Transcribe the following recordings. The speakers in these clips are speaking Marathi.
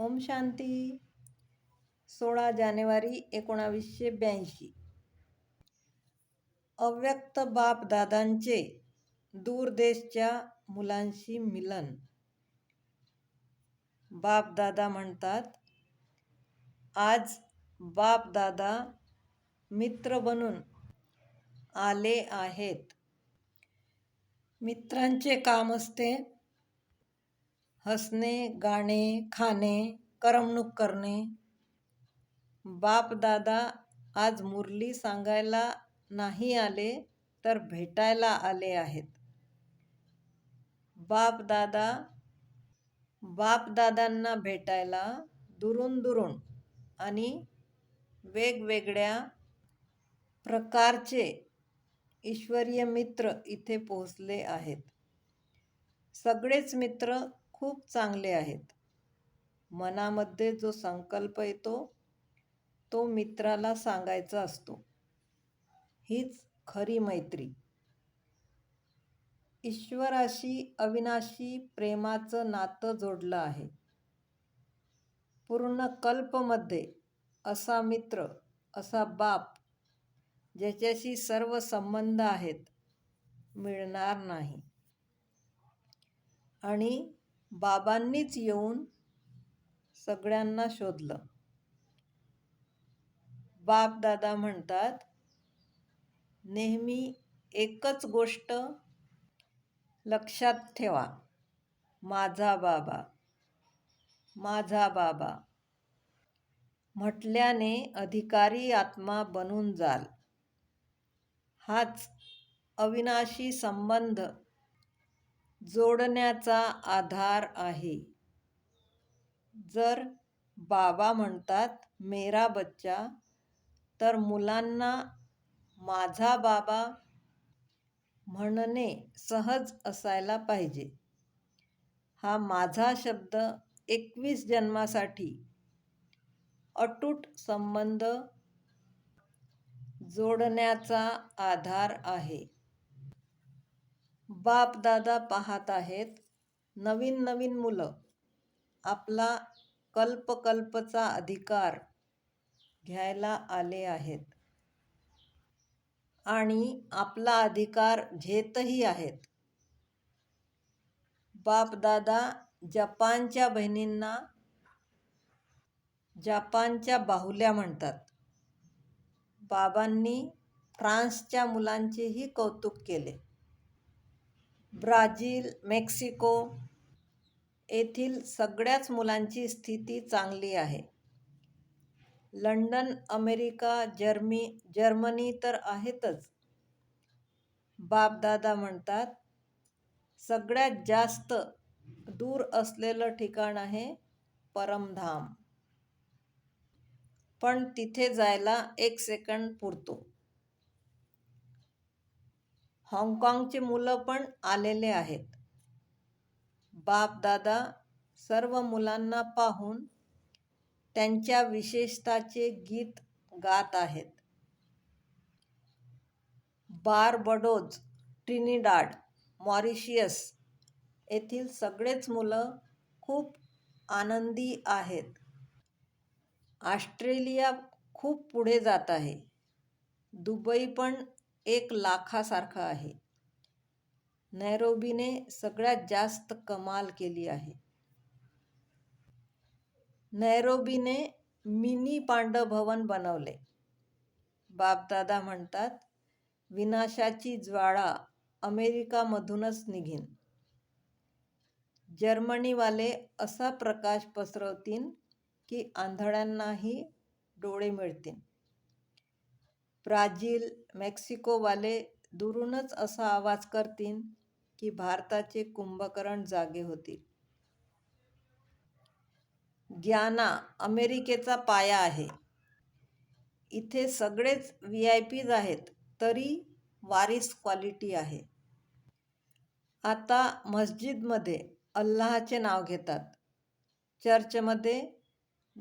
ओम शांती. सोळा जानेवारी एकोणावीसशे ब्याऐंशी. अव्यक्त बापदादांचे दूरदेशच्या मुलांशी मिलन. बापदादा म्हणतात आज बापदादा मित्र बनून आले आहेत. मित्रांचे काम असते हसणे गाणे खाणे करमणूक करणे. बापदादा आज मुरली सांगायला नाही आले तर भेटायला आले आहेत. बापदादा बापदादांना भेटायला दुरून दुरून आणि वेगवेगळ्या प्रकारचे ईश्वरीय मित्र इथे पोहोचले आहेत. सगळेच मित्र खूप चांगले आहेत. मनामध्ये जो संकल्प येतो तो मित्राला सांगायचा असतो. हीच खरी मैत्री. ईश्वराशी अविनाशी प्रेमाचं नातं जोडलं आहे. पूर्ण कल्पमध्ये असा मित्र असा बाप ज्याच्याशी सर्व संबंध आहेत मिळणार नाही. आणि बाबांनीच येऊन सगळ्यांना शोधलं. बापदादा म्हणतात नेहमी एकच गोष्ट लक्षात ठेवा. माझा बाबा माझा बाबा. म्हटल्याने अधिकारी आत्मा बनून जाल. हाच अविनाशी संबंध जोडण्याचा आधार आहे. जर बाबा म्हणतात मेरा बच्चा तर मुलांना माझा बाबा म्हणणे सहज असायला पाहिजे. हा माझा शब्द एकवीस जन्मासाठी अटूट संबंध जोडण्याचा आधार आहे. बापदादा पाहत आहेत. नवीन नवीन मुलं. आपला कल्पकल्पचा अधिकार घ्यायला आले आहेत. आणि आपला अधिकार घेतही आहेत. बापदादा जपानच्या बहिणींना जपानच्या बाहुल्या म्हणतात. बाबांनी फ्रान्सच्या मुलांचेही कौतुक केले. ब्राझील मेक्सिको येथील सगळ्याच मुलांची स्थिती चांगली आहे. लंडन अमेरिका जर्मी जर्मनी तर आहेतच. बापदादा म्हणतात सगळ्यात जास्त दूर असलेलं ठिकाण आहे परमधाम. पण तिथे जायला एक सेकंड पुरतो. हाँगकाँगचे मुलं पण आलेले आहेत. बापदादा सर्व मुलांना पाहून त्यांच्या विशेषताचे गीत गात आहेत. बारबडोज ट्रिनिडाड मॉरिशियस येथील सगळेच मुलं खूप आनंदी आहेत. ऑस्ट्रेलिया खूप पुढे जात आहे. दुबई पण एक लाखासारखं आहे. नैरोबीने सगळ्यात जास्त कमाल केली आहे. नैरोबीने मिनी पांडवभवन बनवले. बापदादा म्हणतात विनाशाची ज्वाळा अमेरिकामधूनच निघीन. जर्मनीवाले असा प्रकाश पसरवतील की आंधळ्यांनाही डोळे मिळतील. ब्राझील मेक्सिकोवाले दुरूनच असा आवाज करतील की भारताचे कुंभकर्ण जागे होतील. ग्याना अमेरिकेचा पाया आहे. इथे सगळेच व्ही आय पीज आहेत तरी वारीस क्वालिटी आहे. आता मस्जिदमध्ये अल्लाहचे नाव घेतात. चर्चमध्ये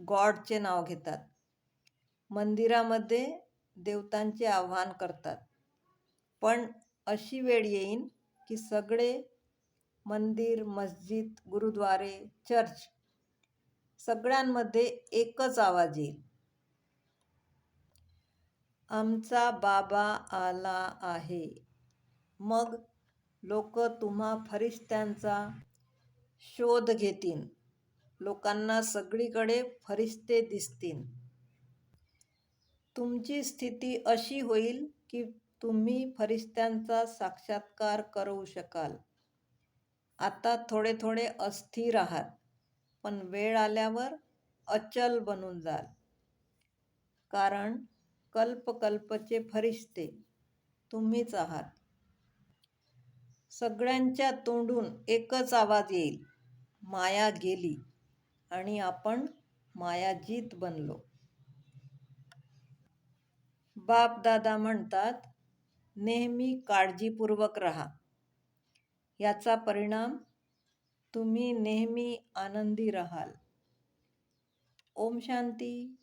गॉडचे नाव घेतात. मंदिरामध्ये देवतांचे आव्हान करतात. पण अशी वेळ येईन की सगळे मंदिर मस्जिद गुरुद्वारे चर्च सगळ्यांमध्ये एकच आवाज येईल. आमचा बाबा आला आहे. मग लोक तुम्हा फरिश्त्यांचा शोध घेतील. लोकांना सगळीकडे फरिश्ते दिसतील. तुमची स्थिती अशी होईल की तुम्ही फरिश्त्यांचा साक्षात्कार करू शकाल. आता थोडे थोडे अस्थिर आहात पण वेळ आल्यावर अचल बनून जाल. कारण कल्पकल्पचे फरिश्ते तुम्हीच आहात. सगळ्यांच्या तोंडून एकच आवाज येईल माया गेली आणि आपण मायाजीत बनलो. बापदादा म्हणतात नेहमी काळजीपूर्वक राहा. याचा परिणाम तुम्ही नेहमी आनंदी राहाल. ओम शांती.